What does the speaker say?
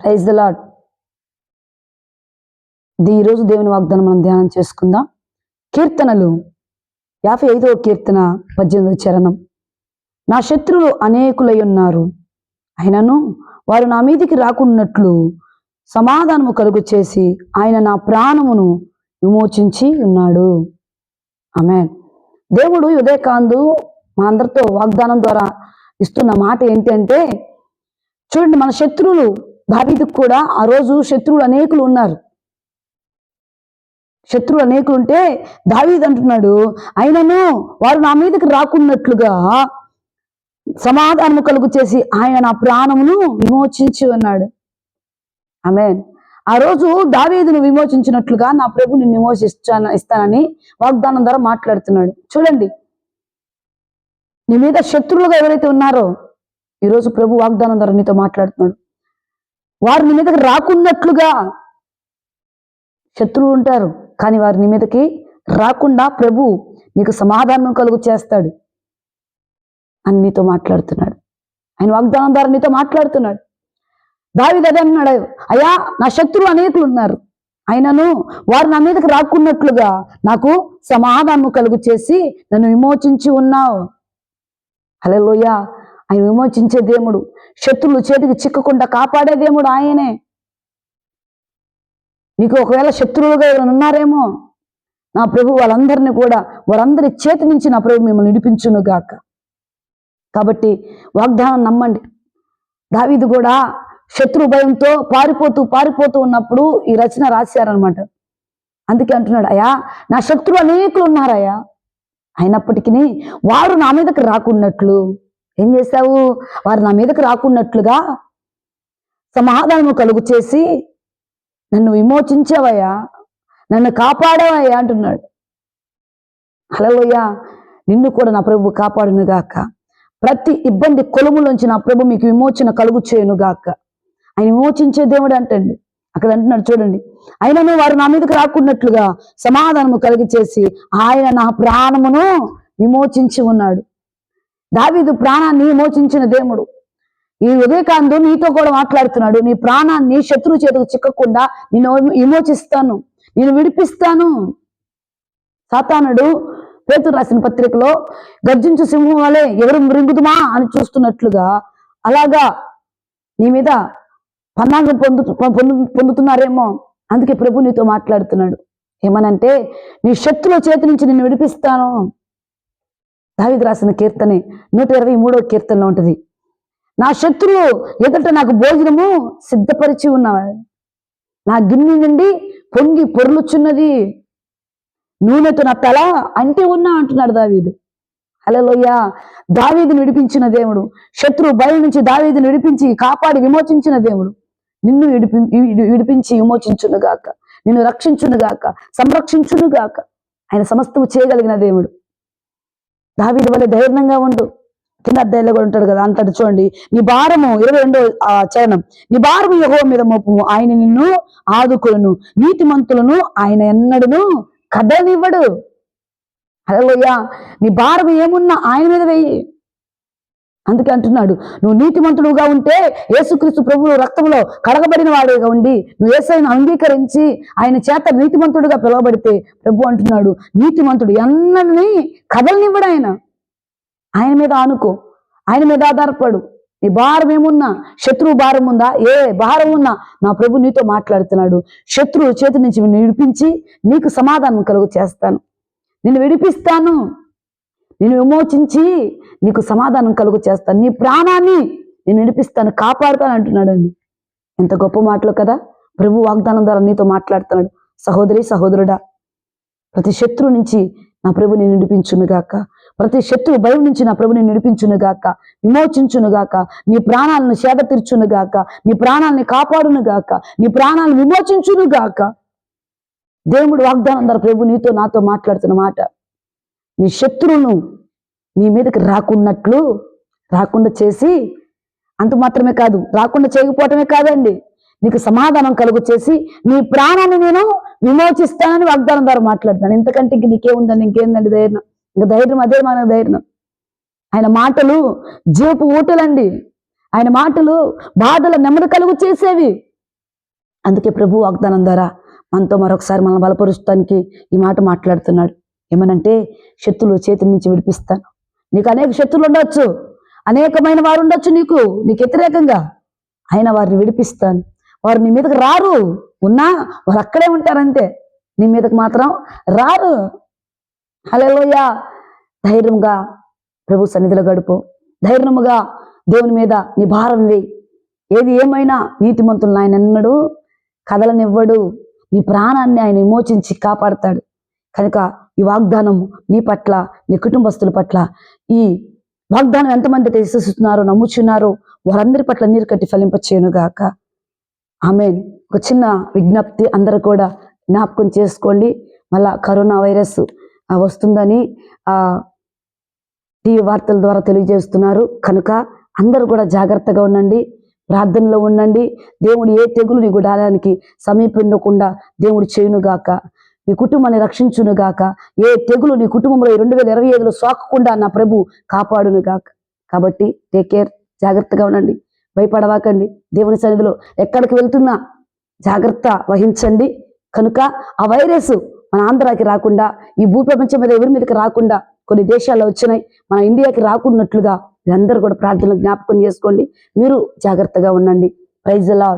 Praise the lord ఈరోజు దేవుని వాగ్దానం మనం ధ్యానం చేసుకుందాం. కీర్తనలు యాభై ఐదవ కీర్తన పద్దెనిమిదవ చరణం. నా శత్రువులు అనేకులై ఉన్నారు. అయినను వారు నా మీదికి రాకున్నట్లు సమాధానము కలుగు చేసి ఆయన నా ప్రాణమును విమోచించి ఉన్నాడు. ఆమె దేవుడు ఈ ఉదయకాందు మనందరితో వాగ్దానం ద్వారా ఇస్తున్న మాట ఏంటంటే చూడండి మన శత్రువులు దావీదుకు కూడా ఆ రోజు శత్రువులు అనేకులు ఉన్నారు. శత్రువులు అనేకులు ఉంటే దావీద్ అంటున్నాడు ఆయనను వారు నా మీదకి రాకున్నట్లుగా సమాధానము కలుగు చేసి ఆయన నా ప్రాణమును విమోచించి ఉన్నాడు. ఆమె ఆ రోజు దావీదును విమోచించినట్లుగా నా ప్రభు నిన్ను విమోచిస్తాను ఇస్తానని వాగ్దానం ద్వారా మాట్లాడుతున్నాడు. చూడండి నీ మీద శత్రువులుగా ఎవరైతే ఉన్నారో ఈరోజు ప్రభు వాగ్దానం ద్వారా నీతో మాట్లాడుతున్నాడు. వారు నీ మీదకి రాకున్నట్లుగా శత్రువు ఉంటారు కానీ వారు నీ మీదకి రాకుండా ప్రభు నీకు సమాధానం కలుగు చేస్తాడు అని నీతో మాట్లాడుతున్నాడు. ఆయన వాగ్దానం ద్వారా నీతో మాట్లాడుతున్నాడు. దావి అదే అన్నాడు అయ్యా నా శత్రువు అనేకులు ఉన్నారు. అయినను వారు నా మీదకి రాకున్నట్లుగా నాకు సమాధానం కలుగు చేసి నన్ను విమోచించి ఉన్నావు. హలోయ ఆయన విమోచించే దేవుడు శత్రులు చేతికి చిక్కకుండా కాపాడే దేవుడు ఆయనే. నీకు ఒకవేళ శత్రువులుగా ఎవరైనా ఉన్నారేమో నా ప్రభు వాళ్ళందరినీ కూడా వారందరి చేతి నుంచి నా ప్రభు మిమ్మల్ని నిడిపించును గాక. కాబట్టి వాగ్దానం నమ్మండి. దావీదు కూడా శత్రు భయంతో పారిపోతూ పారిపోతూ ఉన్నప్పుడు ఈ రచన రాశారనమాట అందుకే అంటున్నాడు అయ్యా నా శత్రువు అనేకులు ఉన్నారయ్యా. అయినప్పటికీ వారు నా మీదకి రాకున్నట్లు. ఏం చేశావు? వారు నా మీదకి రాకున్నట్లుగా సమాధానము కలుగు చేసి నన్ను విమోచించావయ్యా నన్ను కాపాడావయ్యా అంటున్నాడు. హలోయ్యా నిన్ను కూడా నా ప్రభు కాపాడునుగాక. ప్రతి ఇబ్బంది కొలుములోంచి నా ప్రభు మీకు విమోచన కలుగు చేయనుగాక. ఆయన విమోచించే దేవుడు అంటండి. అక్కడ అంటున్నాడు చూడండి. ఆయనను వారు నా మీదకి రాకున్నట్లుగా సమాధానము కలిగి చేసి ఆయన నా ప్రాణమును విమోచించి ఉన్నాడు. దావీదు ప్రాణాన్ని మోచించిన దేవుడు. ఈ ఉదయకాందు నీతో కూడా మాట్లాడుతున్నాడు. నీ ప్రాణాన్ని శత్రువు చేతికి చిక్కకుండా నేను విమోచిస్తాను. నేను విడిపిస్తాను. సాతానుడు పేతురు రాసిన పత్రికలో గర్జించు సింహం వలె ఎవరు మృంగుదుమా? అని చూస్తున్నట్లుగా అలాగా నీ మీద పన్నాగం పొందు పొందు పొందుతున్నారేమో. అందుకే ప్రభు నీతో మాట్లాడుతున్నాడు. ఏమనంటే నీ శత్రుల చేతి నుంచి నిన్ను విడిపిస్తాను. దావిది రాసిన కీర్తనే నూట ఇరవై మూడో కీర్తనలో ఉంటుంది. నా శత్రువు ఎదుట నాకు భోజనము సిద్ధపరిచి ఉన్నాడు. నా గిన్నె నుండి పొంగి పొర్లుచున్నది నూనెతో నా తల అంటి ఉన్నా అంటున్నాడు దావీదు. హలోయ్య దావీదుని విడిపించిన దేవుడు శత్రువు బయలు నుంచి దావీదుని విడిపించి కాపాడి విమోచించిన దేవుడు నిన్ను విడిపి విడిపించి విమోచించును గాక నిన్ను రక్షించును గాక సంరక్షించును గాక ఆయన సమస్తము చేయగలిగిన దేవుడు. దావీదు వల్ల ధైర్యంగా ఉండు. కింద అధ్యాయంలో కూడా ఉంటాడు కదా అంతటి చూడండి. నీ భారము ఇరవై రెండో ఆ చరణం. నీ భారము యహో మీద మోపము. ఆయన నిన్ను ఆదుకొను నీతిమంతులను ఆయన ఎన్నడును కదలనివ్వడు. హలోయ్యా నీ భారం ఏమున్నా ఆయన మీద వెయ్యి అందుకే అంటున్నాడు నువ్వు నీతిమంతుడుగా ఉంటే యేసుక్రీస్తు ప్రభువు రక్తంలో కడగబడిన వాడేగా ఉండి నువ్వు ఏసైను అంగీకరించి ఆయన చేత నీతిమంతుడుగా పిలువబడితే ప్రభు అంటున్నాడు నీతిమంతుడు ఎన్నని కదలనివ్వడు ఆయన. ఆయన మీద ఆనుకో ఆయన మీద ఆధారపడు. నీ భారం ఏమున్నా శత్రువు భారం ఉందా ఏ భారం ఉన్నా నా ప్రభు నీతో మాట్లాడుతున్నాడు. శత్రువు చేతి నుంచి నిన్ను విడిపించి నీకు సమాధానం కలుగు చేస్తాను. నిన్ను విడిపిస్తాను. నేను విమోచించి నీకు సమాధానం కలుగు చేస్తాను నీ ప్రాణాన్ని నేను విడిపిస్తాను కాపాడుతాను అంటున్నాడండి. ఎంత గొప్ప మాటలు కదా. ప్రభు వాగ్దానం ద్వారా నీతో మాట్లాడుతున్నాడు. సహోదరి సహోదరుడా ప్రతి శత్రువు నుంచి నా ప్రభు నేను విడిపించును గాక. ప్రతి శత్రువు భయం నుంచి నా ప్రభు నేను గాక. విమోచించును గాక. నీ ప్రాణాలను సేద తీర్చును గాక. నీ ప్రాణాలని కాపాడును గాక. నీ ప్రాణాలను విమోచించును గాక. దేవుడు వాగ్దానం ద్వారా ప్రభు నీతో నాతో మాట్లాడుతున్న మాట. నీ శత్రువును నీ మీదకి రాకున్నట్లు రాకుండా చేసి అంత మాత్రమే కాదు రాకుండా చేయకపోవటమే కాదండి. నీకు సమాధానం కలుగు చేసి నీ ప్రాణాన్ని నేను విమోచిస్తానని వాగ్దానం ద్వారా మాట్లాడుతున్నాను. ఇంతకంటే ఇంక నీకేముందండి? ఇంకేందండి ధైర్యం? ఇంకా ధైర్యం అదే మన ధైర్యం. ఆయన మాటలు జీవపు ఊటలండి. ఆయన మాటలు బాధల నెమ్మది కలుగు చేసేవి. అందుకే ప్రభు వాగ్దానం ద్వారా మనతో మరొకసారి మనల్ని బలపరుస్తానికి ఈ మాట మాట్లాడుతున్నాడు. ఏమనంటే శత్రులు చేతి నుంచి విడిపిస్తాను. నీకు అనేక శత్రులు ఉండొచ్చు. అనేకమైన వారు ఉండొచ్చు నీకు. నీకు వ్యతిరేకంగా. అయినా వారిని విడిపిస్తాను. వారు నీ మీదకి రారు. ఉన్నా వారు అక్కడే ఉంటారంతే. నీ మీదకి మాత్రం రారు. హలోయ ధైర్యంగా ప్రభు సన్నిధిలో గడుపు. ధైర్యముగా దేవుని మీద నీ భారం వేయి. ఏది ఏమైనా నీతిమంతులను ఆయన ఎన్నడూ కదలనివ్వడు. నీ ప్రాణాన్ని ఆయన విమోచించి కాపాడతాడు. కనుక ఈ వాగ్దానం నీ పట్ల నీ కుటుంబస్తుల పట్ల ఈ వాగ్దానం ఎంతమంది అయితే విశ్వసిస్తున్నారో నమ్ముచున్నారో వారందరి పట్ల నీరు కట్టి ఫలింపచేయను గాక. ఆమె ఒక చిన్న విజ్ఞప్తి అందరూ కూడా జ్ఞాపకం చేసుకోండి. మళ్ళా కరోనా వైరస్ వస్తుందని టీవీ వార్తల ద్వారా తెలియజేస్తున్నారు. కనుక అందరూ కూడా జాగ్రత్తగా ఉండండి. ప్రార్థనలో ఉండండి. దేవుడు ఏ తెగులు నీ గుడారానికి సమీపించకుండా దేవుడు చేయునుగాక. నీ కుటుంబాన్ని రక్షించునుగాక. ఏ తెగులు నీ కుటుంబంలో రెండు వేల ఇరవై ఐదులో సోకకుండా నా ప్రభు కాపాడునుగాక. కాబట్టి టేక్ కేర్ జాగ్రత్తగా ఉండండి. భయపడవాకండి. దేవుని సన్నిధిలో ఎక్కడికి వెళ్తున్నా జాగ్రత్త వహించండి. కనుక ఆ వైరస్ మన ఆంధ్రాకి రాకుండా ఈ భూప్రపంచం మీద ఎవరి మీదకి రాకుండా కొన్ని దేశాల్లో వచ్చినాయి. మన ఇండియాకి రాకున్నట్లుగా మీరందరూ కూడా ప్రార్థనలు జ్ఞాపకం చేసుకోండి. మీరు జాగ్రత్తగా ఉండండి. ప్రైజ్ అలా